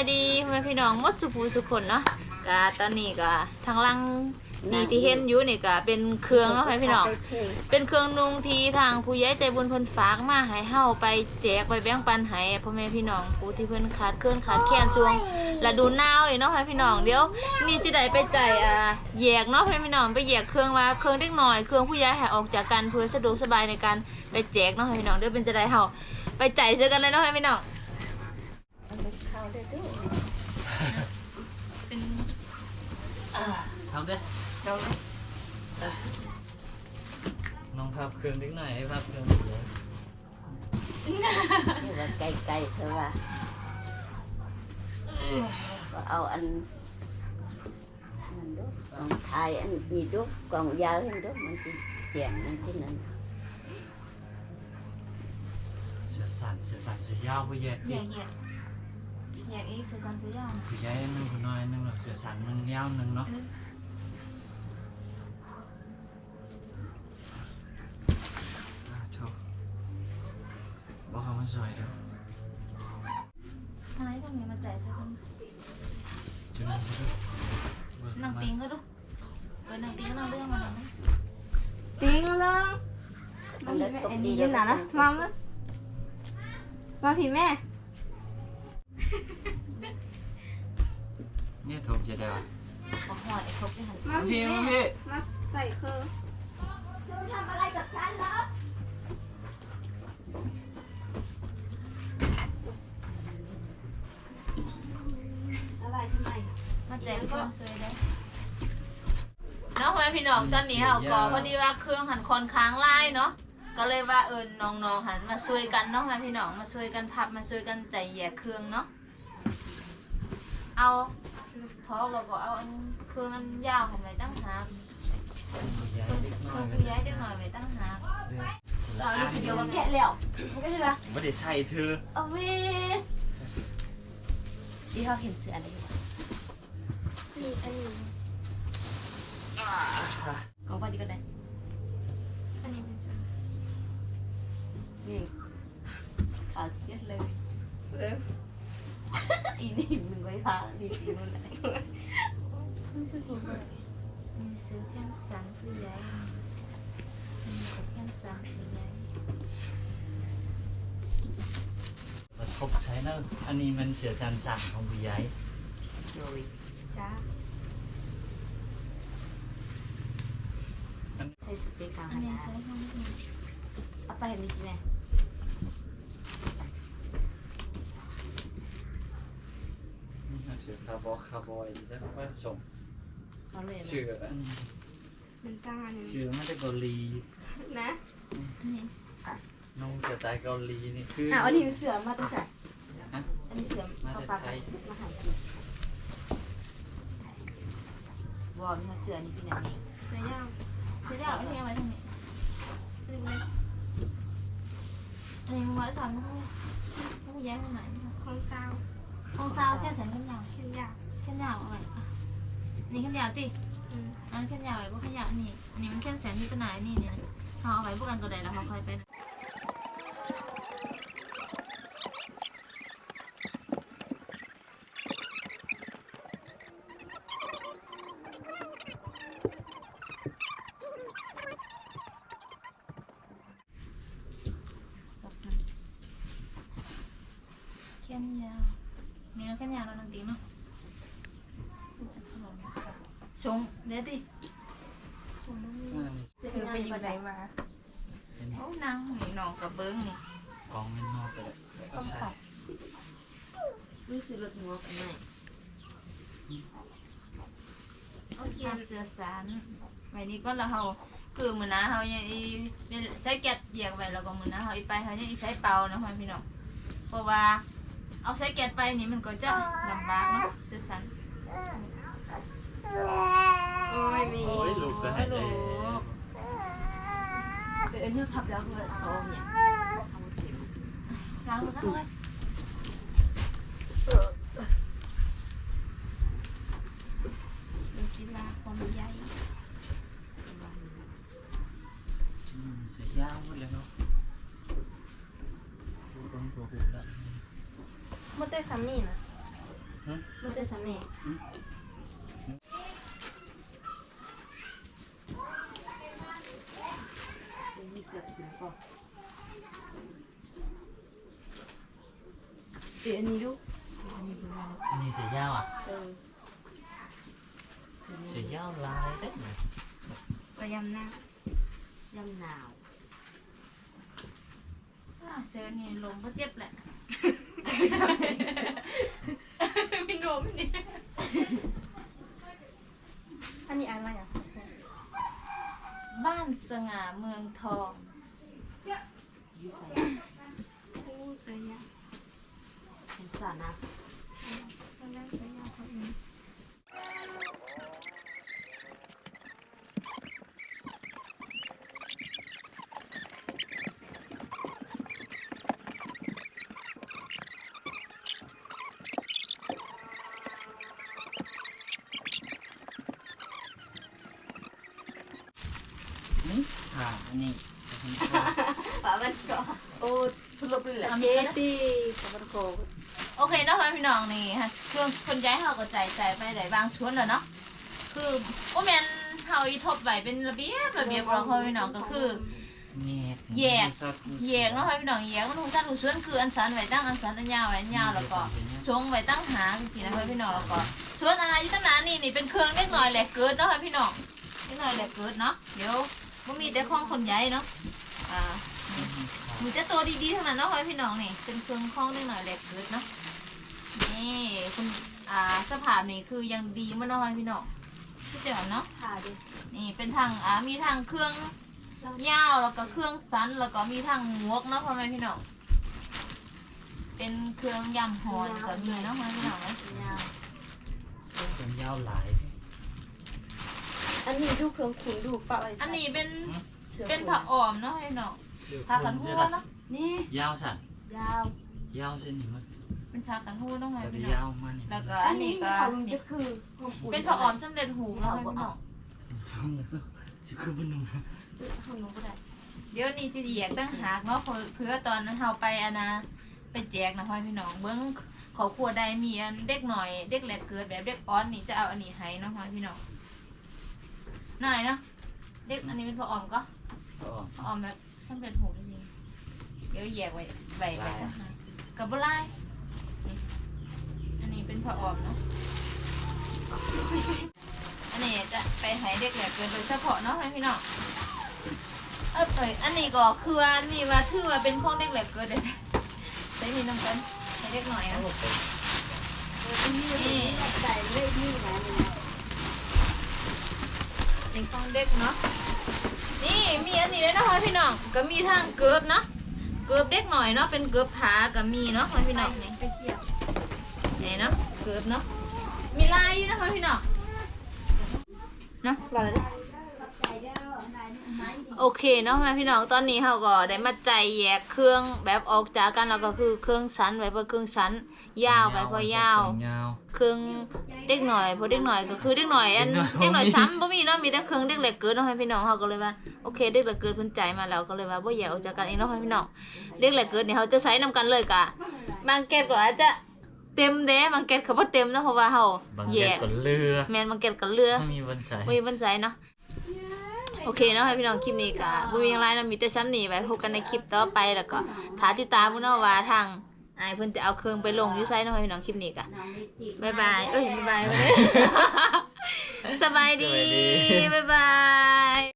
ายดีพ่อแม่พี่น้องหมดสุภูสุคนเนาะกะตอนนี้ก็ทางหลังนี่ที่เห็นอยู่นี่ก็เป็นเครื่องเนาะพ่อแม่พี่น้องเป็นเครื่องนุ่งที่ทางผู้ใหญ่ใจบุญเพิ่นฝากมาให้เฮาไปแจกไปแบ่งปันให้พ่อแม่พี่น้องผู้ที่เพิ่นขาดเคลื่อนขาดแคลนช่วงฤดูหนาวอีกเนาะพ่อแม่พี่น้องเดี๋ยวนี่สิได้ไปจ่ายอ่าแยกเนาะพ่อแม่พี่น้องไปแยกเครื่องว่าเครื่องเล็กน้อยเครื่องผู้ใหญ่ให้ออกจากกันเพื่อสะดวกสบายในการไปแจกเนาะพ่อแม่พี่น้องเดี๋ยวเป็นจะได้เฮาไปจ่ายซื้อกันเลยเนาะพ่อแม่พี่น้อง เป็นทำด้วยน้องพับเครื่องนิดหน่อยให้พับเครื่องเยอะนี่ว่าไกลๆเธอว่าก็เอาอันนั่นดูกล่องไทยอันนี้ดูกล่องยาวเห็นดูมันสิเจียงมันที่นั่นเสือสั่นเสือสั่นเสือยาวไปแยกแย อีกกแยกแยกอีกซื้อซ้ำซื้อยาวนะผู้ใหญ่หนึ่งผู้น้อยหนึ่งเสือสั่นหนึ่งยาวหนึ่งเนาะอ่าโชว์บอกเขามาซอยเด้อทำไมตรงนี้มาจ่ายใช่ไหมจุดนั้นก็ดูนางติงก็ดูเออนางติงก็นางเรื่องมาแล้วนะ tính lên มันได้ตก em ดี đi แล้ว như nào đó mama mà thì mẹ เนี่ยโทมจะได้วะบอกหอดไอ้ครบไปหัน mà พี่ thì มา mẹ พี่ mà xảy khờ làm อะไรกับฉันเหรออะไรทำไมมาแจกเครื่องช่วยได้เนาะพ่อแม่พี่น้องตอนนี้เราก็พอดีว่าเครื่องหันคอนค้างไล่เนาะก็เลยว่าเอิญน้องๆหันมาช่วยกันเนาะพ่อแม่พี่น้องมาช่วยกันพับมาช่วยกันใจแยกเครื่องเนาะ เอาท้องเราก็เอาอันเครื่องอันยาวหันไว้ตั้งหากผู้ใหญ่เครื่องเล็กน้อยผู้ย้ายเด็กหน่ อยไว้ตั้งหากเราเดี๋ยวมาแกะแล้วไม่ใช่ปะไม่ได้ใช่เธอเอาเว้ที่เขาเห็นเสืออะไรอยู่สี่อันนี้ก็ว่าดีก็ได้อันนี้เป็นฉันนี่ขาดเจ็ดเลยเร็วอีนี่มึงไว้พาดีดีนู่นแหละมีซื้อแค่สามผู้ใหญ่มีกับแค่สามผู้ใหญ่ ประทบใช้นะอันนี้มันเสือการสั่งของผู้ใหญ่โดยจ้าใส่สเปรย์กลางอันนี้ใช้ห้องเอาไปเห็นมีกี่แม่ เสือคาร์บอคาร์บอยจะว่าส่งเอาเลยเสืออันเป็นสร้างอันนี้เสือมาจากเกาหลีนะอันนี้น้องสไตล์เกาหลีนี่คืออะอันนี้เป็นเสือมาตั้งแต่ฮะอันนี้เสือมาเขาจากปากไทยมาหายวอลนี่เสือนี่พี่นันนี่เสือยาวเสือเดียวอันนี้เอาไว้ทำไมอันนี้อันนี้มึงไว้ทำไม่ได้ไม่ย้ายไปไหนของซาว ห้องซาวแค่แสนขึ้นยาวเห็นยาวแค่ยาวเอาไว้อะนี่แค่ยาวติอืมอันแค่ยาวไว้พวกแค่ยาวนี่อันนี้มันแค่แสนที่ตัวไหนนี่เนี่ยเขาเอาไว้พวกกันก็ได้แล้วเขาค่อยไปนะ แค่ยาวนี่เราแค่ยาวเรานังตีเนาะชงเดี๋ยวดิ ผมต้องมี อันนี้ เสือไปอยู่ไหนมา เป็น โอ้นางนี่น้องกับเบิ้งนี่ กองไม่นอกไปเลยก็ใช่ รู้สึกรถหัวกันไหมโอเคเสือสารไว้นี้ก็แล้วเขาคือมือนะเขายังอีใช้แกะเหยียกไว้แล้วก็มือนะเขาอีไปเขายังอีใช้เป่านะพี่น้องเพราะว่า เอาใช้แกะไปนี่มันก็จะลำบากเนาะเสือสารโอ้ยมีโอ้ยลูกก็ให้เลยเออเนี่ยพับแล้วคือเขาเนี่ยล้างมือกันเลย เป็นกีฬาความใหญ่ อืมเสือยาวหมดเลยเนาะ ดูตรงตัวหุ่นละเมื่อแต่ซัมนี่นะอมันเป็นสามแม่มีเสือกถึงก็เสียอันนี้ดูอันนี้เสียยาวอะเออเสียยาวลายเด็ดเลยก็ยำหน้ายำหนาวอ่าเสียอันนี้ลมก็เจ็บแหละ พี่โนมนี่อันนี้อะไรอะบ้านสง่าเมืองทองอยู่ใส่โอ้เสียยาสงสารนะ ตอนแรกเสียยาเขาเองนี่อ่าอันนี้ป่ามันก็โอ้สรุปเลยแหละเจตีป่ามันโกโอเคเนาะพี่น้องนี่ฮะเครื่องคนย้ายเขาก็ใจใจไปไหนบางชวนแล้วเนาะคือโอแมนเฮาอีทบไว้เป็นระเบียบระเบียบเราพ่อพี่น้องก็คือแยกแยกเนาะพี่น้องแยกมันหูสั้นหูชวนคืออันสันไว้ตั้งอันสันอันยาวไว้อันยาวแล้วก็ชงไว้ตั้งหางสินะพี่น้องแล้วก็ส่วนอะไรยี่ตั้งนานนี่นี่เป็นเครื่องเล็กน้อยแหละเกิดเนาะพี่น้องเล็กน้อยแหละเกิดเนาะเดี๋ยว มันมีแต่ของคนใหญ่เนาะอ่ามีแต่ตัวดีๆทั้งนั้นเนาะพี่น้องนี่เป็นเครื่องของเล็กน้อยแหละเกิดเนาะนี่คุณอ่าสภาพนี่คือยังดีมากเนาะพี่น้องพี่เจ๋อเนาะผ่าดินี่เป็นทางอ่ามีทางเครื่องยาวแล้วก็เครื่องสั้นแล้วก็มีทางหมวกเนาะพ่อแม่พี่น้องเป็นเครื่องยำหอนก็มีเนาะพ่อแม่พี่น้องเนาะ ยาวเป็นยาวหลาย อันนี้ดูเครื่องขุนดูปะอะไรอันนี้เป็นเสือเป็นผ้าอ้อมเนาะพี่น้องผ้ากันหูเนาะนี่ยาวสัตว์ยาวยาวเส้นนี้มันเป็นผ้ากันหูเนาะแต่พี่น้ยาอวงมันนี่แล้วก็อันนี้ก็เขานี่จะคือของขุ่เป็นผ้าอ้อมสำเร็จหูเนาะพี่น้องช่องเลยจะคือเป็นหนุ่มหูหนูก็ได้เดี๋ยวนี้จะแยกตั้งหากเนาะเพื่อตอนนั้นเฮาไปอันนะไปแจกนะพ่อพี่น้องเบิ้งขอครัวใดมีอันเด็กหน่อย เด็กแหลกเกิดแบบเด็กอ้อนนี่จะเอาอันนี้ให้เนาะพ่อพี่น้อง หน่อยเนาะเด็กอันนี้เป็นผ้าอ้อมก็อ๋อผ้าอ้อมแบบสำเร็จหูจริงๆเดี๋ยวแยกไว้ไว้ไว้ตั้งหากกับบ่ลายนี่อันนี้เป็นผ้าอ้อมเนาะอันนี้จะไปให้เด็กแหลกเกินโดยเฉพาะเนาะให้พี่น้องเออเอยอันนี้ก็คือว่านี่ว่าถือว่าเป็นของเด็กแหลกเกินเลยใช้นี่น้ำกันให้เด็กหน่อยอะนี่ใส่เลยนี่นะ นี่นะนี่ของเด็กเนาะนี่มีอันนี้ด้วยนะคะพี่น้องก็มีทางเกิบเนาะเกิบเด็กหน่อยเนาะเป็นเกิบผาก็มีเนาะพี่น้องนี่ไปเที่ยวนี่เนาะเกิบเนาะมีลายอยู่นะคะพี่น้องเนาะรอเลย โอเคเนาะแม่พี่น้องตอนนี้เขาก็ได้มาใจแยกเครื่องแบบออกจากกันแล้วก็คือเครื่องสั้นไว้เพราะเครื่องสั้น ยาวไว้เพราะยาว ยาว เครื่องเด็กหน่อยเพราะเด็กหน่อยก็คือเด็กหน่อยอันเด็เด็กกหหน่น่ออยยซ้ำบ่มีเนาะมีแต่เครื่องเด็กเล็กเกินเนาะให้พี่น้องเขาก็เลยว่าโอเคเด็กเล็กเกินเพิ่นใจมาแล้วก็เลยว่าบ่แยกออกจากกันเองเนาะให้พี่น้องเด็กเล็กเกินนี่เขาจะใช้นำกันเลยกะบางแกตก็อาจจะเต็มเด้บางแกตก็บ่เต็มเนาะเพราะว่าเฮาบางแยแยกกก็เรือแม่นบางแกตก็เหลือไม่มีวันใส่บ่มีวันใช้เนาะ โอเคเนาะให้พี่น้องคลิปนี้ก็บ่มีหยังไรเนาะมีแต่ซ้ำนี้ไว้พบกันในคลิปต่อไปแล้วก็ถ้าติดตามพุ่นเนาะว่าทางอายเพิ่นจะเอาเครื่องไปลงอยู่ไสเนาะให้พี่น้องคลิปนี้ก็น้องไม่จีบบายบายเอ้ยบายบายไปเลยสบายดีสบายดีบายบาย